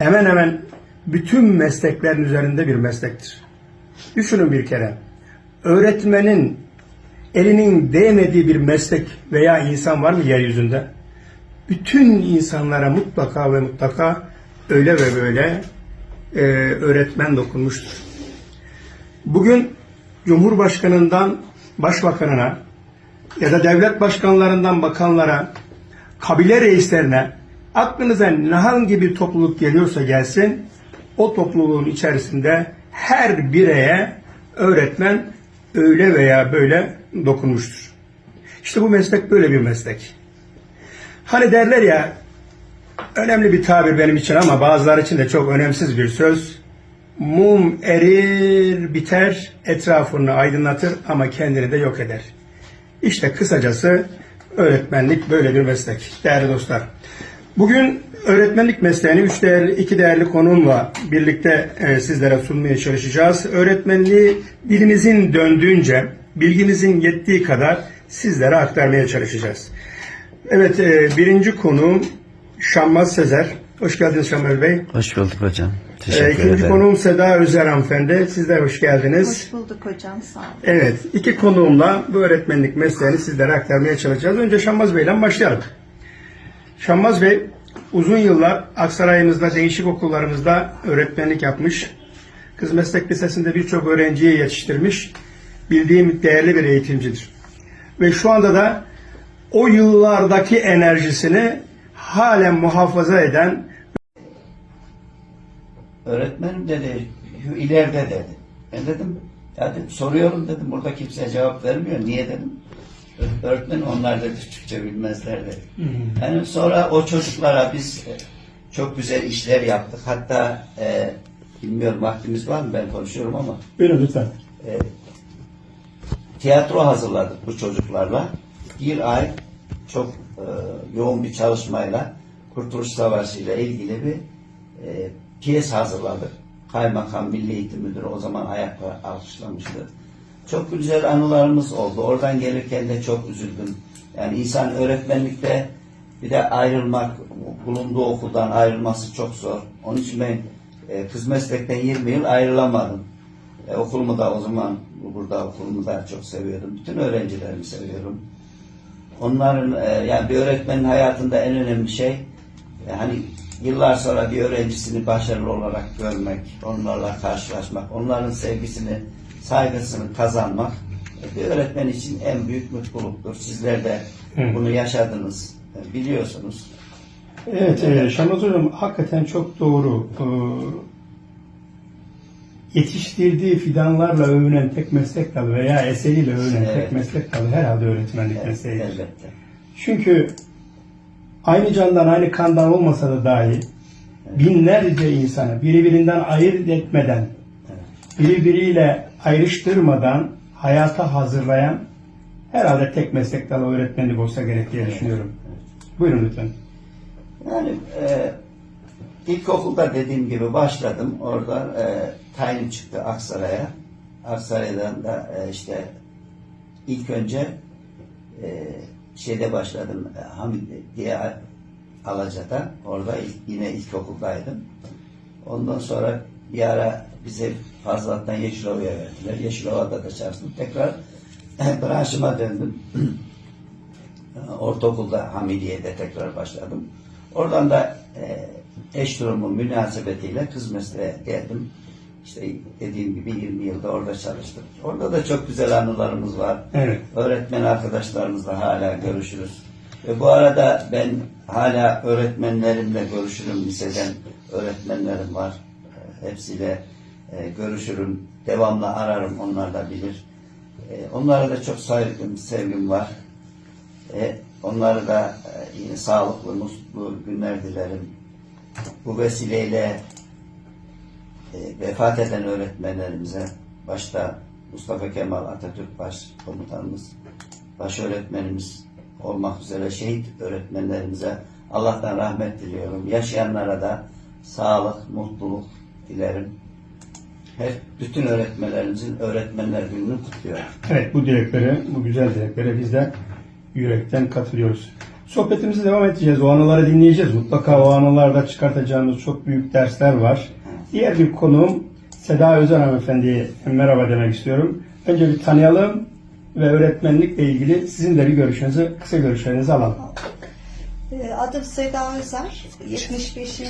hemen hemen bütün mesleklerin üzerinde bir meslektir. Düşünün bir kere. Öğretmenin elinin değmediği bir meslek veya insan var mı yeryüzünde? Bütün insanlara mutlaka ve mutlaka öyle ve böyle e, öğretmen dokunmuştur. Bugün Cumhurbaşkanından Başbakanına ya da devlet başkanlarından bakanlara, kabile reislerine aklınıza hangi bir topluluk geliyorsa gelsin o topluluğun içerisinde her bireye öğretmen öyle veya böyle dokunmuştur. İşte bu meslek böyle bir meslek. Hani derler ya önemli bir tabir benim için ama bazıları için de çok önemsiz bir söz. Mum erir, biter, etrafını aydınlatır ama kendini de yok eder. İşte kısacası öğretmenlik böyle bir meslek değerli dostlar. Bugün öğretmenlik mesleğini üç değerli, iki değerli konuğumla birlikte e, sizlere sunmaya çalışacağız. Öğretmenliği dilimizin döndüğünce, bilgimizin yettiği kadar sizlere aktarmaya çalışacağız. Evet, e, birinci konuğum Şammaz Sezer. Hoş geldiniz Şammaz Bey. Hoş bulduk hocam. E, Teşekkür ikinci ederim. konuğum Seda Özer hanımefendi. Siz de hoş geldiniz. Hoş bulduk hocam sağ olun. Evet, iki konuğumla bu öğretmenlik mesleğini sizlere aktarmaya çalışacağız. Önce Şammaz Bey'le başlayalım. Şammaz Bey uzun yıllar Aksaray'ımızda değişik okullarımızda öğretmenlik yapmış. Kız Meslek Lisesi'nde birçok öğrenciyi yetiştirmiş. Bildiğim değerli bir eğitimcidir. Ve şu anda da o yıllardaki enerjisini halen muhafaza eden Öğretmenim dedi, ileride dedi. Ben dedim, ya dedim, soruyorum dedim, burada kimse cevap vermiyor. Niye dedim. Öğretmen onlar dedi, Türkçe bilmezler dedi. Yani sonra o çocuklara biz e, çok güzel işler yaptık. Hatta e, bilmiyorum vaktimiz var mı ben konuşuyorum ama Buyurun lütfen. e, tiyatro hazırladık bu çocuklarla. Bir ay çok e, yoğun bir çalışmayla Kurtuluş Savaşı ile ilgili bir e, piyes hazırladık. Kaymakam Milli Eğitim Müdürü o zaman ayakta alkışlamıştı. Çok güzel anılarımız oldu. Oradan gelirken de çok üzüldüm. Yani insan öğretmenlikte bir de ayrılmak, bulunduğu okuldan ayrılması çok zor. Onun için ben e, kız meslekten 20 yıl ayrılamadım. E, okulumu da o zaman burada okulumu da çok seviyordum. Bütün öğrencilerimi seviyorum. Onların e, yani bir öğretmenin hayatında en önemli şey e, hani yıllar sonra bir öğrencisini başarılı olarak görmek, onlarla karşılaşmak, onların sevgisini, saygısını kazanmak e, bir öğretmen için en büyük mutluluktur. Sizler de bunu yaşadınız, e, biliyorsunuz. Evet, e, Şamaz Hocam hakikaten çok doğru. Ee, yetiştirdiği fidanlarla övünen tek meslek dalı veya eseriyle övünen Evet. tek meslek dalı herhalde öğretmenlik Evet, mesleğidir. elbette. Çünkü aynı candan aynı kandan olmasa da dahi binlerce insanı birbirinden ayırt etmeden, birbiriyle ayrıştırmadan hayata hazırlayan herhalde tek meslek dalı öğretmenlik olsa gerek diye düşünüyorum. Buyurun lütfen. Yani e, ilkokulda dediğim gibi başladım. Orada e, tayin çıktı Aksaray'a. Aksaray'dan da e, işte ilk önce e, şeyde başladım e, Hamid diye Alaca'da. Orada ilk, yine ilkokuldaydım. Ondan sonra bir ara bize Fazlat'tan Yeşilova'ya verdiler. Yeşilova'da da çalıştım. Tekrar branşıma döndüm. Ortaokulda Hamidiye'de tekrar başladım. Oradan da e, eş durumu münasebetiyle kız mesleğe geldim. İşte dediğim gibi 20 yılda orada çalıştım. Orada da çok güzel anılarımız var. Evet. Öğretmen arkadaşlarımızla hala görüşürüz. Ve bu arada ben hala öğretmenlerimle görüşürüm. Liseden öğretmenlerim var. E, Hepsiyle e, görüşürüm. Devamlı ararım. Onlar da bilir. E, onlara da çok saygım, sevgim var. E, onlara da e, sağlıklı, mutlu günler dilerim. Bu vesileyle vefat eden öğretmenlerimize başta Mustafa Kemal Atatürk Başkomutanımız, baş öğretmenimiz olmak üzere şehit öğretmenlerimize Allah'tan rahmet diliyorum. Yaşayanlara da sağlık, mutluluk dilerim. Hep bütün öğretmenlerimizin öğretmenler gününü kutluyorum. Evet bu dileklere, bu güzel dileklere biz de yürekten katılıyoruz. Sohbetimize devam edeceğiz. O anıları dinleyeceğiz. Mutlaka o anılarda çıkartacağımız çok büyük dersler var. Diğer bir konuğum Seda Özen hanımefendiye merhaba demek istiyorum. Önce bir tanıyalım ve öğretmenlikle ilgili sizin de bir görüşünüzü, kısa görüşlerinizi alalım. Ee, Adım Seda Özer. 75. yıl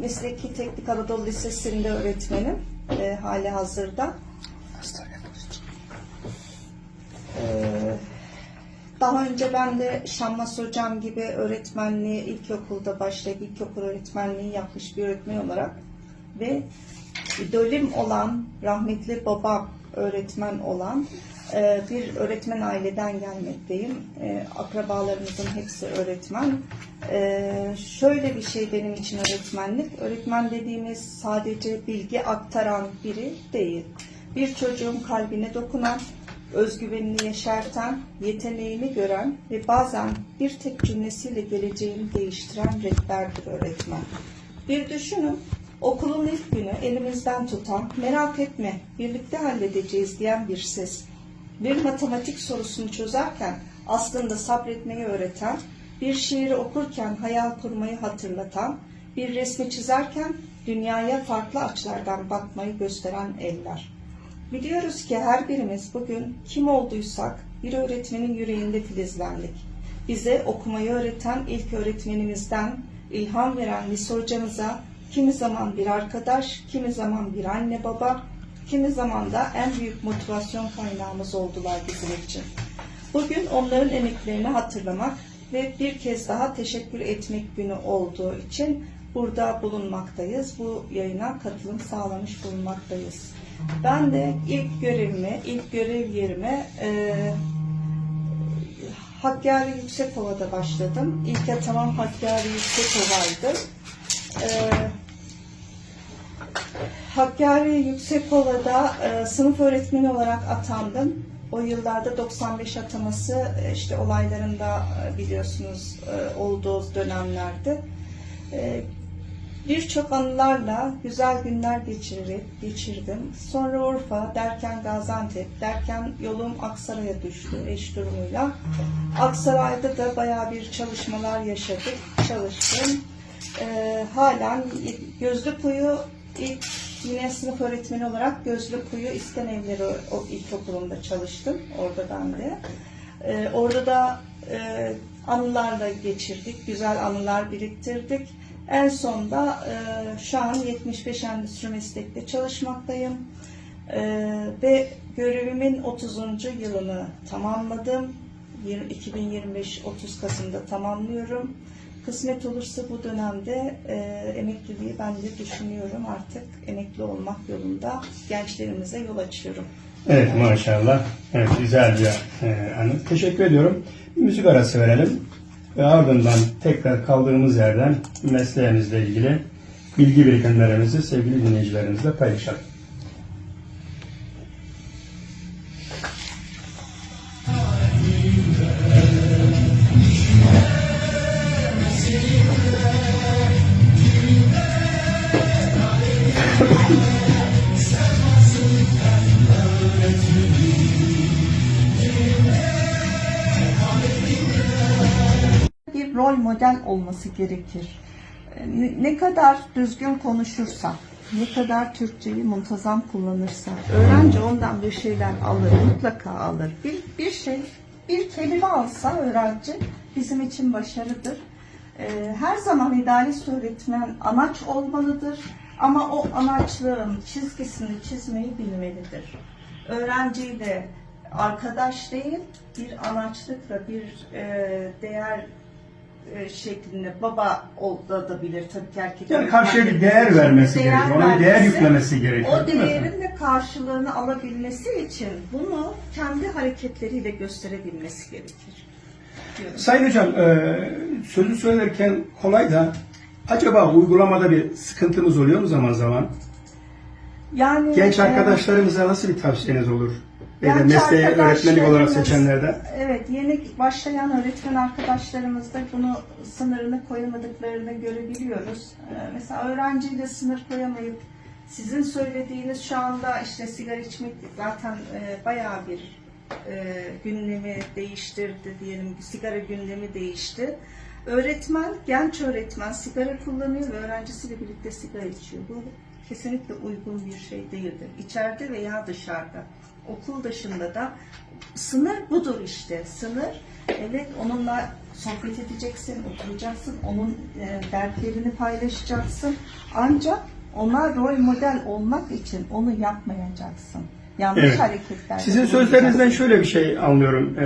Mesleki Teknik Anadolu Lisesi'nde öğretmenim. e, hali hazırda. Ee, daha önce ben de Şammas Hocam gibi öğretmenliği ilkokulda başlayıp ilkokul öğretmenliği yapmış bir öğretmen olarak ve idolüm olan rahmetli babam öğretmen olan e, bir öğretmen aileden gelmekteyim. E, Akrabalarımızın hepsi öğretmen. E, Şöyle bir şey benim için öğretmenlik. Öğretmen dediğimiz sadece bilgi aktaran biri değil. Bir çocuğun kalbine dokunan, özgüvenini yeşerten, yeteneğini gören ve bazen bir tek cümlesiyle geleceğini değiştiren rehberdir öğretmen. Bir düşünün, okulun ilk günü elimizden tutan, merak etme, birlikte halledeceğiz diyen bir ses. Bir matematik sorusunu çözerken aslında sabretmeyi öğreten, bir şiiri okurken hayal kurmayı hatırlatan, bir resmi çizerken dünyaya farklı açılardan bakmayı gösteren eller. Biliyoruz ki her birimiz bugün kim olduysak bir öğretmenin yüreğinde filizlendik. Bize okumayı öğreten ilk öğretmenimizden ilham veren lise hocamıza kimi zaman bir arkadaş, kimi zaman bir anne baba, kimi zaman da en büyük motivasyon kaynağımız oldular bizim için. Bugün onların emeklerini hatırlamak ve bir kez daha teşekkür etmek günü olduğu için burada bulunmaktayız. Bu yayına katılım sağlamış bulunmaktayız. Ben de ilk görevime, ilk görev yerime e, Hakkari Yüksekova'da başladım. İlk atamam Hakkari Yüksekova'ydı. E, Hakkari Yüksekova'da e, sınıf öğretmeni olarak atandım. O yıllarda 95 ataması e, işte olaylarında e, biliyorsunuz e, olduğu dönemlerde. E, Birçok anılarla güzel günler geçirip, geçirdim. Sonra Urfa, derken Gaziantep, derken yolum Aksaray'a düştü eş durumuyla. Aksaray'da da bayağı bir çalışmalar yaşadık, çalıştım. Ee, halen Gözlükkuyu ilk yine sınıf öğretmeni olarak Gözlükkuyu İskan Evleri o ilkokulunda çalıştım. Orada ben de. Ee, orada da e, anılarla geçirdik, güzel anılar biriktirdik. En sonda e, şu an 75 Endüstri Meslek'te çalışmaktayım. E, ve görevimin 30. yılını tamamladım. Yir- 2025 30 Kasım'da tamamlıyorum. Kısmet olursa bu dönemde e, emekliliği ben de düşünüyorum artık emekli olmak yolunda gençlerimize yol açıyorum. Evet maşallah. Evet güzel bir e, anı. Teşekkür ediyorum. Bir müzik arası verelim. Ve ardından tekrar kaldığımız yerden mesleğimizle ilgili bilgi birikimlerimizi sevgili dinleyicilerimizle paylaşalım. Model olması gerekir. Ne, ne kadar düzgün konuşursa, ne kadar Türkçeyi muntazam kullanırsa, öğrenci ondan bir şeyler alır, mutlaka alır. Bir, bir şey, bir kelime alsa öğrenci bizim için başarıdır. Ee, her zaman idealist öğretmen amaç olmalıdır ama o amaçlığın çizgisini çizmeyi bilmelidir. Öğrenciyle arkadaş değil, bir amaçlıkla bir e, değer e, şeklinde baba olabilir tabii ki erkek. Yani karşıya bir değer vermesi Değer gerekiyor. Ona bir değer vermesi, yüklemesi gerekiyor. O değerin de karşılığını alabilmesi için bunu kendi hareketleriyle gösterebilmesi gerekir. diyorum. Sayın Hocam, e, sözü söylerken kolay da acaba uygulamada bir sıkıntımız oluyor mu zaman zaman? Yani Genç e, arkadaşlarımıza nasıl bir tavsiyeniz olur? Ya da Genç mesleği öğretmenlik olarak seçenlerden. Evet, yeni başlayan öğretmen arkadaşlarımız da bunu sınırını koyamadıklarını görebiliyoruz. Ee, mesela öğrenciyle sınır koyamayıp sizin söylediğiniz şu anda işte sigara içmek zaten e, bayağı bir e, gündemi değiştirdi diyelim, sigara gündemi değişti. Öğretmen, genç öğretmen sigara kullanıyor ve öğrencisiyle birlikte sigara içiyor. Bu kesinlikle uygun bir şey değildir. İçeride veya dışarıda. Okul dışında da sınır budur işte. Sınır evet onunla sohbet edeceksin, oturacaksın, onun e, dertlerini paylaşacaksın. Ancak ona rol model olmak için onu yapmayacaksın. Yanlış Evet. hareketler. Sizin sözlerinizden şöyle bir şey anlıyorum.